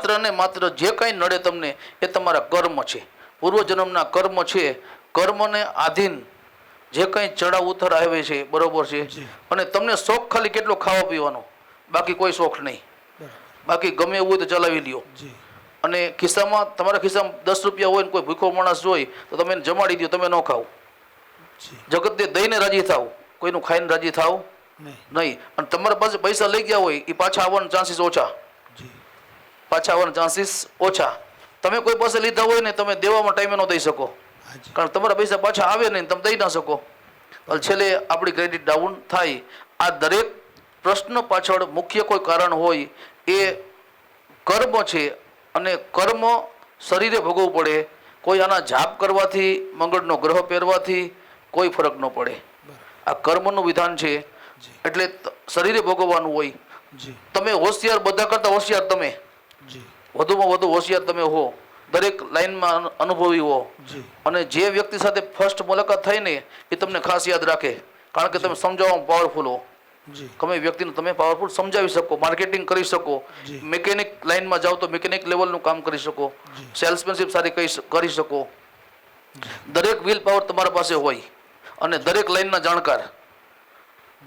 માત્ર ને માત્ર જે કંઈ નડે તમને એ તમારા કર્મ છે. પૂર્વજન્મના કર્મ છે. કર્મને આધીન જે કંઈ ચડાવ ઉતર આવે છે બરોબર છે? અને તમને શોખ ખાલી કેટલો ખાવા પીવાનો? બાકી કોઈ શોખ નહીં. બાકી ગમે એવું હોય તો ચલાવી લ્યો. અને ખિસ્સામાં તમારા ખિસ્સામાં દસ રૂપિયા હોય ને કોઈ ભૂખો માણસ હોય તો તમે જમાડી દો તમે ન ખાઓ. જગતને દઈને રાજી થાવ કોઈનું ખાઈને રાજી થાવ નહીં. અને તમારા પાસે પૈસા લઈ ગયા હોય એ પાછા આવવાના ચાન્સીસ ઓછા. પાછા આવવાના ચાન્સીસ ઓછા. તમે કોઈ પાસે લીધા હોય ને તમે દેવામાં ટાઈમે ન દઈ શકો. કારણ તમારા પૈસા પાછા આવે નહીં તમે દઈ ના શકો. છેલ્લે આપણી ક્રેડિટ ડાઉન થાય. આ દરેક પ્રશ્ન પાછળ મુખ્ય કોઈ કારણ હોય એ કર્મ છે અને કર્મ શરીરે ભોગવવું પડે. કોઈ આના જાપ કરવાથી મંગળનો ગ્રહ પહેરવાથી કોઈ ફરક ન પડે. આ કર્મનું વિધાન છે. એટલે શરીરે ભોગવવાનું હોય. તમે હોશિયાર બધા કરતાં હોશિયાર તમે. વધુમાં વધુ હોશિયાર તમે હો. દરેક લાઈનમાં અનુભવી હો. અને જે વ્યક્તિ સાથે ફર્સ્ટ મુલાકાત થઈ ને એ તમને ખાસ યાદ રાખે. કારણ કે તમે સમજાવવામાં પાવરફુલ હો. તમે વ્યક્તિને તમે પાવરફુલ સમજાવી શકો માર્કેટિંગ કરી શકો મિકેનિક લાઈનમાં જાઓ તો મિકેનિક લેવલનું કામ કરી શકો સેલ્સમેનશીપ સારી કરી શકો. દરેક વિલ પાવર તમારા પાસે હોય અને દરેક લાઈનના જાણકાર.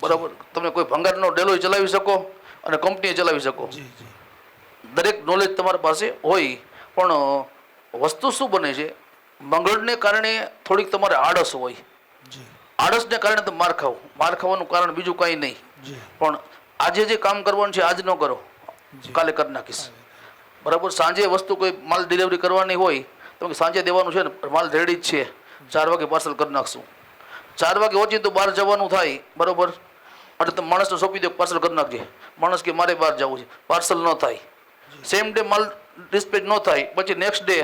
બરાબર? તમે કોઈ ભંગારનો ડેલો ચલાવી શકો અને કંપનીએ ચલાવી શકો. દરેક નોલેજ તમારી પાસે હોય પણ વસ્તુ શું બને છે? મંગળને કારણે થોડીક તમારે આળસ હોય. આળસને કારણે તમે માર ખાવ માર ખાવાનું કારણ બીજું કાંઈ નહીં. પણ આજે જે કામ કરવાનું છે આજ ન કરો. કાલે કરી નાખીશ. બરાબર? સાંજે વસ્તુ કોઈ માલ ડિલિવરી કરવાની હોય તો સાંજે દેવાનું છે ને માલ રેડી જ છે. ચાર વાગે પાર્સલ કરી નાખશું. ચાર વાગે ઓછી તો બહાર જવાનું થાય બરાબર? એટલે તમે માણસને સોંપી દો પાર્સલ કરી નાખજે. માણસ કે મારે બહાર જવું છે. પાર્સલ ન થાય. સેમ ડે માલ ડિસ્પેચ ન થાય પછી નેક્સ્ટ ડે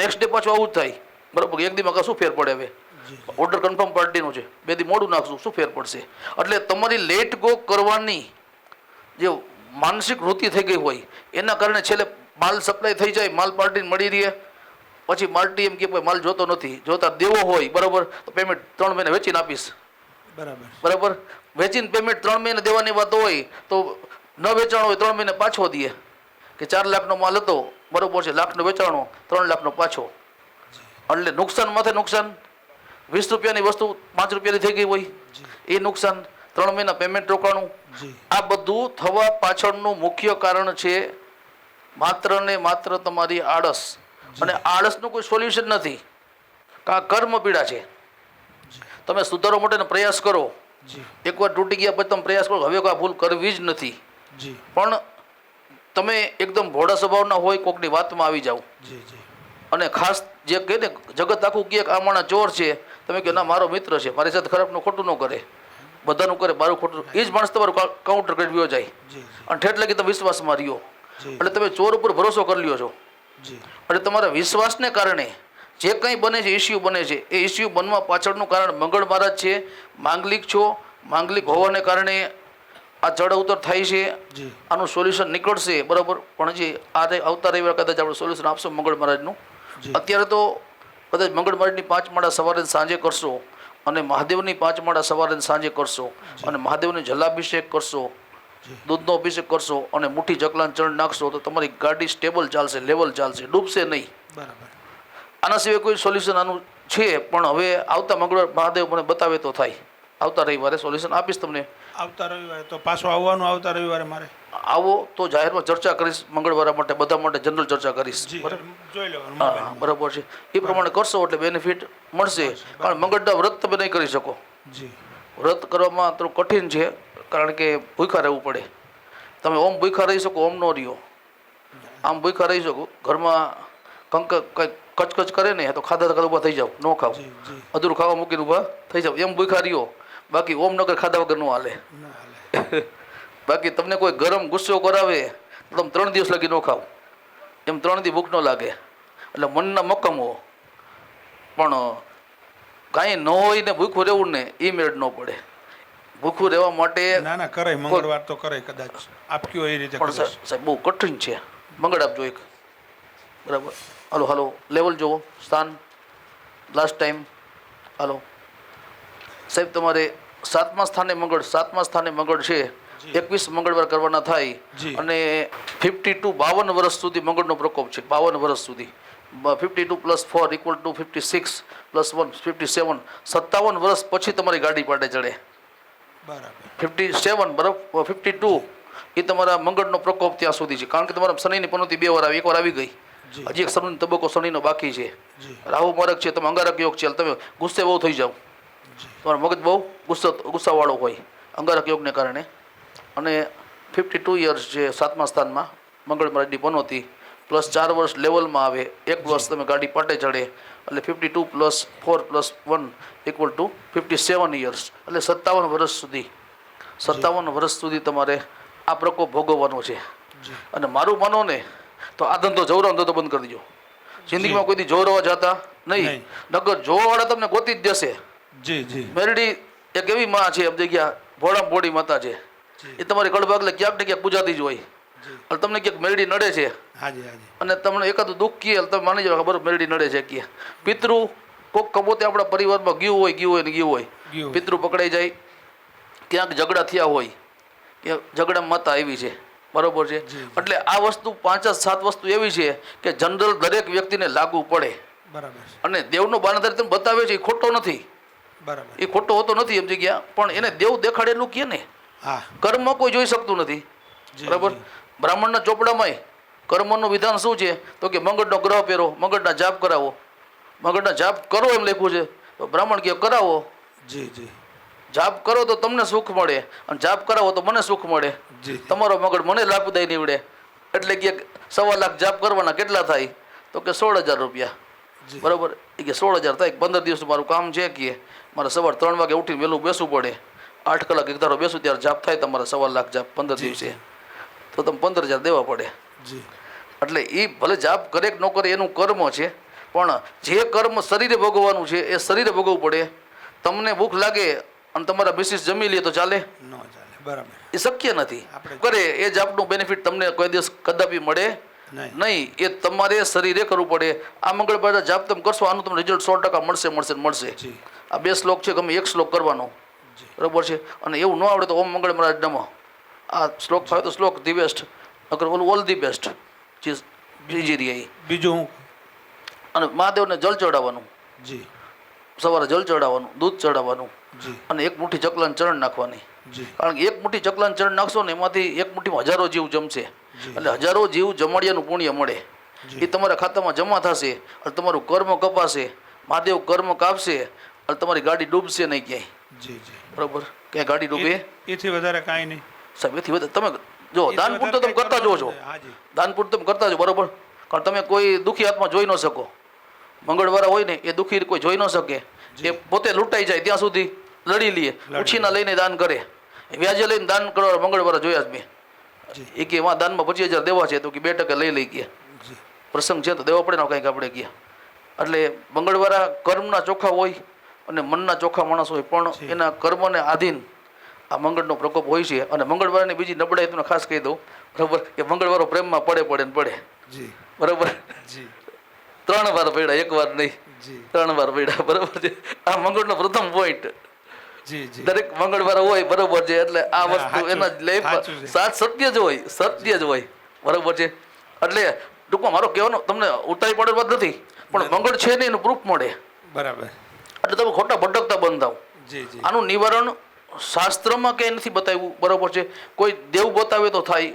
નેક્સ્ટ ડે પાછું આવું જ થાય. બરાબર એક દીમાં શું ફેર પડે હવે? ઓર્ડર કન્ફર્મ પાર્ટીનો છે. બે દી મોડું નાખશું શું ફેર પડશે? એટલે તમારી લેટ ગો કરવાની જે માનસિક વૃત્તિ થઈ ગઈ હોય એના કારણે છેલ્લે માલ સપ્લાય થઈ જાય માલ પાર્ટીને મળી રહે. પછી પાર્ટી એમ કે માલ જોતો નથી જોતા દેવો હોય બરાબર તો પેમેન્ટ ત્રણ મહિને વેચીને આપીશ. બરાબર. બરાબર? વેચીને પેમેન્ટ ત્રણ મહિને દેવાની વાત હોય તો ન વેચાણ હોય ત્રણ મહિને પાછો દે કે ચાર લાખનો માલ હતો બરોબર છે લાખનો વેચાણો ત્રણ લાખનો પાછો. એટલે નુકસાન માથે નુકસાન વીસ રૂપિયાની વસ્તુ પાંચ રૂપિયાની થઈ ગઈ હોય. એ નુકસાન ત્રણ મહિના પેમેન્ટ રોકાણું. આ બધું થવા પાછળનું મુખ્ય કારણ છે માત્ર ને માત્ર તમારી આળસ. અને આળસનું કોઈ સોલ્યુશન નથી. કા કર્મ પીડા છે. તમે સુધારવા માટેનો પ્રયાસ કરો. એકવાર તૂટી ગયા પછી તમે પ્રયાસ કરો હવે આ ભૂલ કરવી જ નથી. પણ તમે એકદમ ભોળા સ્વભાવના હોય કોકની વાતમાં આવી જાઓ. અને ખાસ જે કહે ને જગત આખું કહે કે આ માણસ ચોર છે તમે કહો ના મારો મિત્ર છે મારી સાથે ખરાબનું ખોટું ન કરે. બધાનું કરે મારું ખોટું એ જ માણસ તમારું કાઉન્ટર કરી વ્યો જાય. અને ઠેઠ લાગી તમે વિશ્વાસમાં રહ્યો. એટલે તમે ચોર ઉપર ભરોસો કરી લ્યો છો. એટલે તમારા વિશ્વાસને કારણે જે કંઈ બને છે ઇસ્યુ બને છે એ ઇસ્યુ બનવા પાછળનું કારણ મંગળ મહારાજ છે. માંગલિક છો માંગલિક હોવાને કારણે આ ચડ ઉતર થાય છે. આનું સોલ્યુશન નીકળશે બરાબર? પણ જે આ આવતા રવિવાર કદાચ આપણે સોલ્યુશન આપશો મંગળ મહારાજનું? અત્યારે તો કદાચ મંગળ મહારાજની પાંચ માળા સવારે સાંજે કરશો અને મહાદેવની પાંચ માળા સવારે સાંજે કરશો અને મહાદેવને જલાભિષેક કરશો દૂધનો અભિષેક કરશો અને મુઠ્ઠી ચકલાન ચણ નાખશો તો તમારી ગાડી સ્ટેબલ ચાલશે લેવલ ચાલશે ડૂબશે નહીં. બરાબર. આના સિવાય કોઈ સોલ્યુશન આનું છે પણ હવે આવતા મંગળવાર મહાદેવ મને બતાવે તો થાય. આવતા રવિવારે સોલ્યુશન આપીશ તમને. આવતા રવિવારે તો પાછો આવવાનું આવતા રવિવારે મારે. આવો તો જાહેરમાં ચર્ચા કરીશ મંગળવારે માટે બધા માટે જનરલ ચર્ચા કરીશ. જોઈ લેવાનું. બરાબર છે. એ પ્રમાણે કરશો એટલે બેનિફિટ મળશે. કારણ મંગળના વ્રત તમે નહીં કરી શકો. જી. વ્રત કરવામાં થોડું કઠિન છે કારણ કે ભૂખા રહેવું પડે. તમે ઓમ ભૂખા રહી શકો ઓમ ન રહ્યો. આમ ભૂખા રહી શકો. ઘરમાં કંક કંઈક કચકચ કરે ને તો ખાધા ખાધા ઊભા થઈ જાવ ન ખાવ અધૂરું ખાવા મૂકીને ઊભા થઈ જાવ એમ ભૂખા રહ્યો. બાકી ઓમ નગર ખાધા વગરનું હાલે. બાકી તમને કોઈ ગરમ ગુસ્સો કરાવે તો તમે ત્રણ દિવસ લગી ન ખાવ. એમ ત્રણ દી ભૂખ ન લાગે. એટલે મનના મક્કમ. હો પણ કાંઈ ન હોય ને ભૂખું રહેવું ને એ મેળ ન પડે. ભૂખું રહેવા માટે ના ના કરે મંગળવાર તો કરે કદાચ. આપ્યું એ રીતે પણ સાહેબ સાહેબ બહુ કઠિન છે. મંગળ આપજો એક. બરાબર. હાલો હાલો. લેવલ જુઓ સ્થાન. લાસ્ટ ટાઈમ હાલો. સાહેબ તમારે સાતમા સ્થાને મંગળ સાતમા સ્થાને મંગળ છે. એકવીસ મંગળવાર કરવાના થાય. અને ફિફ્ટી ટુ બાવન વર્ષ સુધી મંગળનો પ્રકોપ છે. બાવન વર્ષ સુધી. Fifty two plus four equal to fifty six plus one fifty seven. સત્તાવન વર્ષ પછી તમારી ગાડી પાડે ચડે. બરાબર. ફિફ્ટી સેવન બરાબર? ફિફ્ટી ટુ એ તમારા મંગળનો પ્રકોપ ત્યાં સુધી છે. કારણ કે તમારા શનિની પનોતી બે વાર આવી એકવાર આવી ગઈ. હજી એક શનિનો તબક્કો શનિનો બાકી છે. રાહુ મારક છે તમે અંગારક યોગ છે. તમે ગુસ્સે બહુ થઈ જાઓ. તમારો મગજ બહુ ગુસ્સો ગુસ્સાવાળો હોય અંગારક યોગને કારણે. અને ફિફ્ટી ટુ યર્સ જે સાતમા સ્થાનમાં મંગળ મારી પનોતી પ્લસ ચાર વર્ષ લેવલમાં આવે એક વર્ષ તમે ગાડી પાટે ચડે એટલે fifty two plus four plus one equal to fifty seven years એટલે સત્તાવન વર્ષ સુધી. સત્તાવન વર્ષ સુધી તમારે આ પ્રકોપ ભોગવવાનો છે. અને મારું માનો ને તો આ ધંધો જવરો ધંધો બંધ કરી દો જિંદગીમાં કોઈથી જોરવા જતા નહીં. નહીં. નગર જોવાવાળા તમને ગોતી જ દેશે. જી જી. મેરડી એક એવી માં છે એમ જગ્યા ભોળા ભોળી માતા છે. એ તમારી કડભાગલે ક્યાંક ને ક્યાંક પૂજાતી જ હોય. અને તમને ક્યાંક મેરડી નડે છે? અને તમને એકાદું દુઃખ કીએ તમે માની જાઓ ખબર મેરડી નડે છે કીએ પિતૃ કોક કબોતે આપણા પરિવારમાં ગયું હોય ગયું હોય ને ગયું હોય. પિતૃ પકડાઈ જાય ક્યાંક ઝઘડા થયા હોય કે ઝઘડા માતા આવી છે. બરોબર છે? એટલે આ વસ્તુ પાંચ જ સાત વસ્તુ એવી છે કે જનરલ દરેક વ્યક્તિને લાગુ પડે. બરાબર અને દેવનો બાનાધારી તમને બતાવે છે એ ખોટો નથી. બરાબર. એ ખોટો હોતો નથી એમ જગ્યા. પણ એને દેવ દેખાડેલું કે ને? કર્મ કોઈ જોઈ શકતું નથી. બરાબર? બ્રાહ્મણના ચોપડામાંય કર્મનું વિધાન શું છે? તો કે મંગળનો ગ્રહ પહેરો મંગળના જાપ કરાવો. મંગળના જાપ કરો એમ લખ્યું છે. તો બ્રાહ્મણ કે કરાવો. જી જી. જાપ કરો તો તમને સુખ મળે. અને જાપ કરાવો તો મને સુખ મળે. તમારો મગજ મને લાભદાય નીવડે. એટલે કે સવા લાખ જાપ કરવાના કેટલા થાય? તો કે સોળ હજાર રૂપિયા. બરાબર? એ કે સોળ હજાર થાય. પંદર દિવસ મારું કામ છે કે? મારે સવાર ત્રણ વાગે ઉઠીને વહેલું બેસવું પડે. આઠ કલાક એક ધારો બેસું ત્યારે જાપ થાય તમારે સવા લાખ જાપ પંદર દિવસે. તો તમે પંદર હજાર દેવા પડે. જી. એટલે એ ભલે જાપ કરે કે ન કરે એનું કર્મ છે પણ જે કર્મ શરીરે ભોગવવાનું છે એ શરીરે ભોગવવું પડે. તમને ભૂખ લાગે અને તમારા મિસિસ જમી લે તો ચાલે. ન ચાલે બરાબર. એ શક્ય નથી. કરે એ જાપનું બેનિફિટ તમને કોઈ દિવસ કદાપી મળે. નહીં. એ તમારે શરીરે કરવું પડે. આ મંગળવાર જાપ તમે કરશો આનું તમને રિઝલ્ટ સો ટકા મળશે મળશે મળશે. જી. આ બે શ્લોક છે ગમે એક શ્લોક કરવાનો. બરાબર છે? અને એવું ન આવડે તો ઓમ મંગળ મહારાજ નમઃ આ શ્લોક થાય તો શ્લોક ધી બેસ્ટ. નકર ઓલું ઓલ ધી બેસ્ટ. ચીજ બીજી રહી. બીજું હું? અને મહાદેવને જલ ચડાવવાનું. જી. સવારે જલ ચડાવવાનું દૂધ ચડાવવાનું. જી. અને એક મુઠ્ઠી ચકલાને ચરણ નાખવાની. જી. કારણ કે એક મુઠ્ઠી ચકલાને ચરણ નાખશો ને એમાંથી એક મુઠ્ઠીમાં હજારો જીવ જમશે. એટલે હજારો જીવ જમાડિયાનું પુણ્ય મળે. એ તમારા ખાતામાં જમા થશે. અને તમારું કર્મ કપાશે. મહાદેવ કર્મ કાપશે. અને તમારી ગાડી ડૂબશે નહીં ક્યાંય. જી જી. બરાબર? ક્યાંય ગાડી ડૂબે? એથી વધારે કાંઈ નહીં. સાહેબ એથી વધારે તમે જો દાનપુર તો તમે કરતા જો છો કરવાનું હાજી દાન પૂરતું તમે કરતા જો બરોબર? કારણ તમે કોઈ દુઃખી હાથમાં જોઈ ન શકો. મંગળવારા હોય ને એ દુઃખી કોઈ જોઈ ન શકે. એ પોતે લૂંટાઈ જાય ત્યાં સુધી લડી લઈએ ઉછીના લઈને દાન કરે. વ્યાજે લઈને દાન કરવા મંગળવાર જોયા જ મેં. એ કે એમાં દાનમાં પચીસ હજાર દેવા છે તો કે બે ટકા લઈ લઈ ગયા. પ્રસંગ છે તો દેવા પડે ને કંઈક આપણે ગયા. એટલે મંગળવારા કર્મના ચોખ્ખા હોય અને મનના ચોખ્ખા માણસ હોય પણ એના કર્મને આધીન આ મંગળનો પ્રકોપ હોય છે. અને મંગળવારની બીજી નબળાઈ તમને ખાસ કહી દઉં. બરાબર? કે મંગળવારો પ્રેમમાં પડે પડે ને પડે. જી. બરાબર? જી. ત્રણ વાર પડ્યા એક વાર નહીં. ત્રણ વાર પડ્યા બરાબર છે? આ મંગળનો પ્રથમ પોઈન્ટ દરેક મંગળવાર હોય બરોબર છે? એટલે આ વસ્તુ એના છે, લે સાત સત્ય જ હોય સત્ય જ હોય. બરોબર છે? એટલે ટૂંકમાં મારો કહેવાનો તમને ઉતારી પડે વાત નથી પણ મંગળ છે ને એનું પ્રૂફ મળે. બરાબર. એટલે તમે ખોટા ભટકતા બંધ થાવ આનું નિવારણ શાસ્ત્રમાં ક્યાંય નથી બતાવ્યું. બરોબર છે? કોઈ દેવ બતાવે તો થાય.